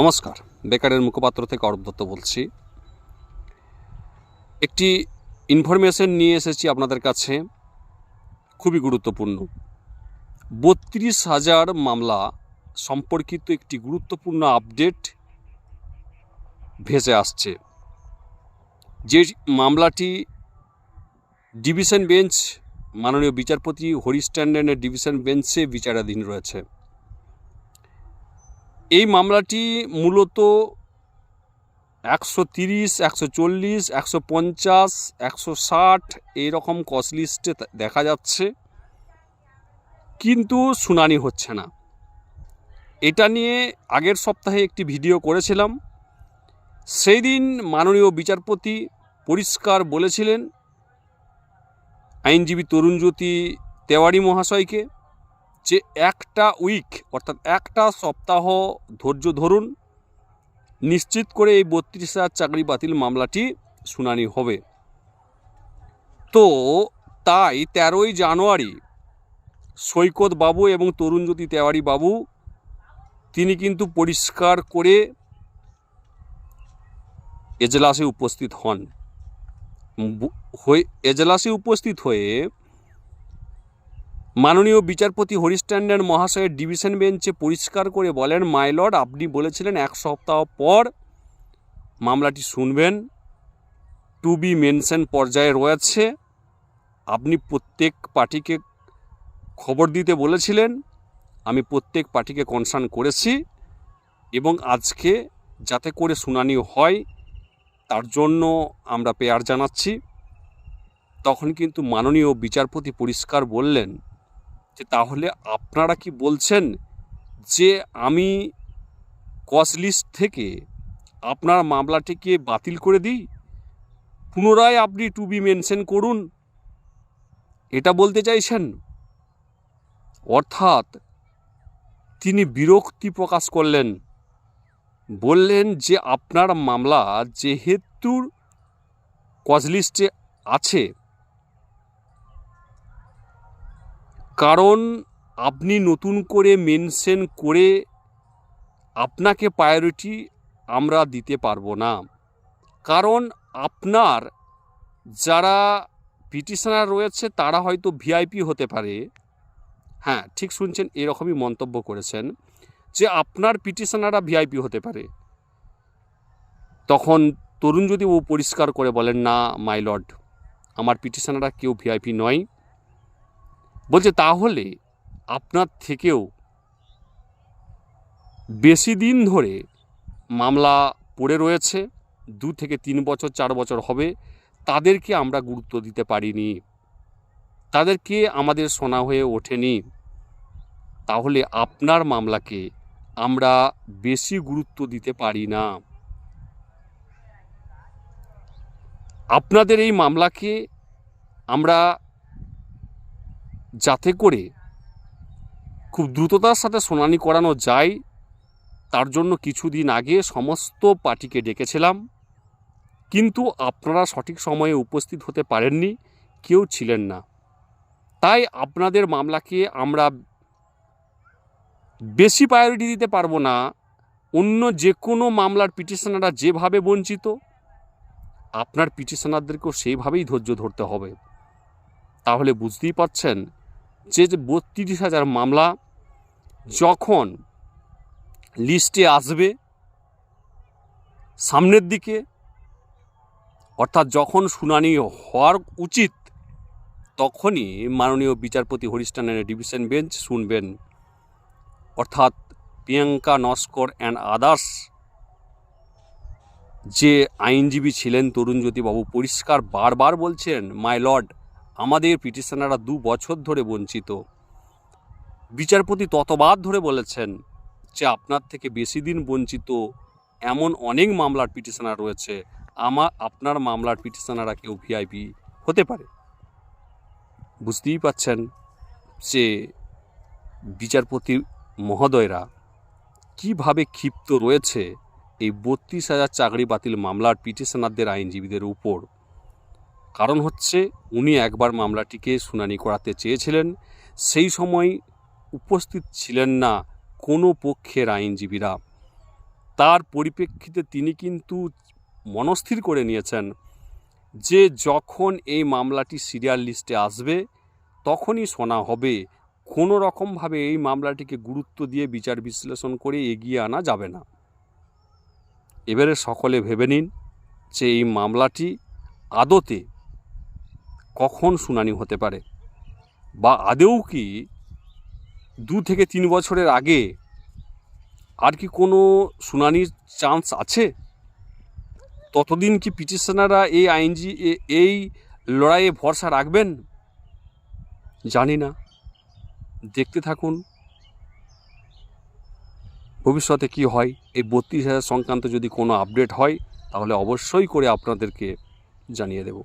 নমস্কার, বেকারের মুখপাত্র থেকে অরূপ দত্ত বলছি। একটি ইনফরমেশন নিয়ে এসেছি আপনাদের কাছে, খুবই গুরুত্বপূর্ণ। বত্রিশ হাজার মামলা সম্পর্কিত একটি গুরুত্বপূর্ণ আপডেট ভেসে আসছে। যে মামলাটি ডিভিশন বেঞ্চ মাননীয় বিচারপতি হরিশ ট্যান্ডনের ডিভিশন বেঞ্চে বিচারাধীন রয়েছে। এই মামলাটি মূলত একশো তিরিশ, একশো চল্লিশ, একশো পঞ্চাশ, একশো ষাট এইরকম কস লিস্টে দেখা যাচ্ছে। কিন্তু শুনানি হচ্ছে না। এটা নিয়ে আগের সপ্তাহে একটি ভিডিও করেছিলাম। সেই দিন মাননীয় বিচারপতি পরিষ্কার বলেছিলেন, আইনজীবী তরুণজ্যোতি তেওয়ারি মহাশয়কে যে একটা উইক অর্থাৎ একটা সপ্তাহ ধৈর্য ধরুন, নিশ্চিত করে এই বত্রিশ হাজার চাকরি বাতিল মামলাটি শুনানি হবে। তো তাই তেরোই জানুয়ারি সৈকত বাবু এবং তরুণজ্যোতি তেওয়ারি বাবু, তিনি কিন্তু পরিষ্কার করে এজলাসে উপস্থিত হন। হয়ে, এজলাসে উপস্থিত হয়ে মাননীয় বিচারপতি হরিশ ট্যান্ডন মহাশয়ের ডিভিশন বেঞ্চে পরিষ্কার করে বলেন মাইলর্ড আপনি বলেছিলেন এক সপ্তাহ পর মামলাটি শুনবেন। টু বি মেনশন পর্যায়ে রয়েছে। আপনি প্রত্যেক পার্টিকে খবর দিতে বলেছিলেন। আমি প্রত্যেক পার্টিকে কনসার্ন করেছি এবং আজকে যাতে করে শুনানি হয়, তার জন্য আমরা পেয়ার জানাচ্ছি। তখন কিন্তু মাননীয় বিচারপতি পরিষ্কার বললেন তাহলে আপনারা কি বলছেন যে আমি কসলিস্ট থেকে আপনার মামলাটিকে বাতিল করে দিই? পুনরায় আপনি টু বি মেনশন করুন। এটা বলতে চাইছেন? অর্থাৎ তিনি বিরক্তি প্রকাশ করলেন। বললেন যে আপনার মামলা যেহেতু কজ লিস্টে আছে কারণ আপনি নতুন করে মেনশন করে আপনাকে প্রায়োরিটি আমরা দিতে পারব না। কারণ আপনার যারা পিটিশনার রয়েছে তারা হয়তো ভিআইপি হতে পারে। হ্যাঁ ঠিক শুনছেন, এরকমই মন্তব্য করেছেন যে আপনার পিটিশনাররা ভিআইপি হতে পারে। তখন তরুণ যদি ও পরিষ্কার করে বলেন, না মাই লর্ড আমার পিটিশনাররা কেউ ভিআইপি নয়। বলছে, তাহলে আপনার থেকেও বেশি দিন ধরে মামলা পড়ে রয়েছে, দু থেকে তিন বছর, চার বছর হবে, তাদেরকে আমরা গুরুত্ব দিতে পারিনি, তাদেরকে আমাদের শোনা হয়ে ওঠেনি, তাহলে আপনার মামলাকে আমরা বেশি গুরুত্ব দিতে পারি না। আপনাদের এই মামলাকে আমরা যাতে করে খুব দ্রুততার সাথে শুনানি করানো যায়, তার জন্য কিছুদিন আগে সমস্ত পার্টিকে ডেকেছিলাম। কিন্তু আপনারা সঠিক সময়ে উপস্থিত হতে পারেননি, কেউ ছিলেন না। তাই আপনাদের মামলাকে আমরা বেশি প্রায়োরিটি দিতে পারব না। অন্য যে কোনো মামলার পিটিশনাররা যেভাবে বঞ্চিত, আপনার পিটিশনারদেরকেও সেইভাবেই ধৈর্য ধরতে হবে। তাহলে বুঝতেই পারছেন যে যে বত্রিশ হাজার মামলা যখন লিস্টে আসবে সামনের দিকে, অর্থাৎ যখন শুনানি হওয়ার উচিত, তখনই মাননীয় বিচারপতি হরিষ্ঠানের ডিভিশন বেঞ্চ শুনবেন। অর্থাৎ প্রিয়াঙ্কা নস্কর অ্যান্ড আদার্স যে আইনজীবী ছিলেন তরুণজ্যোতিবাবু, পরিষ্কার বারবার বলছেন মাই লর্ড আমাদের পিটিশনাররা দু বছর ধরে বঞ্চিত। বিচারপতি ততবার ধরে বলেছেন যে আপনার থেকে বেশি দিন বঞ্চিত এমন অনেক মামলার পিটিশনার রয়েছে। আমার আপনার মামলার পিটিশনাররা কেউ ভিআইপি হতে পারে। বুঝতেই পাচ্ছেন যে বিচারপতি মহোদয়রা কীভাবে ক্ষিপ্ত রয়েছে এই বত্রিশ হাজার চাকরি বাতিল মামলার পিটিশনারদের আইনজীবীদের উপর। কারণ হচ্ছে উনি একবার মামলাটিকে শুনানি করাতে চেয়েছিলেন। সেই সময় উপস্থিত ছিলেন না কোনো পক্ষের আইনজীবীরা। তার পরিপ্রেক্ষিতে তিনি কিন্তু মনস্থির করে নিয়েছেন যে যখন এই মামলাটি সিরিয়াল লিস্টে আসবে, তখনই শোনা হবে। কোনো রকমভাবে এই মামলাটিকে গুরুত্ব দিয়ে বিচার বিশ্লেষণ করে এগিয়ে আনা যাবে না। এবারে সকলে ভেবে নিন যে এই মামলাটি আদতে কখন শুনানি হতে পারে? বা আদেও কি দু থেকে তিন বছরের আগে আর কি কোনো শুনানির চান্স আছে? ততদিন কি পিটিশনাররা এই আইনজি এই লড়াইয়ে ভরসা রাখবেন? জানি না। দেখতে থাকুন। ভবিষ্যতে কি হয়? এই বত্রিশ হাজার সংক্রান্ত যদি কোনো আপডেট হয়, তাহলে অবশ্যই করে আপনাদেরকে জানিয়ে দেব।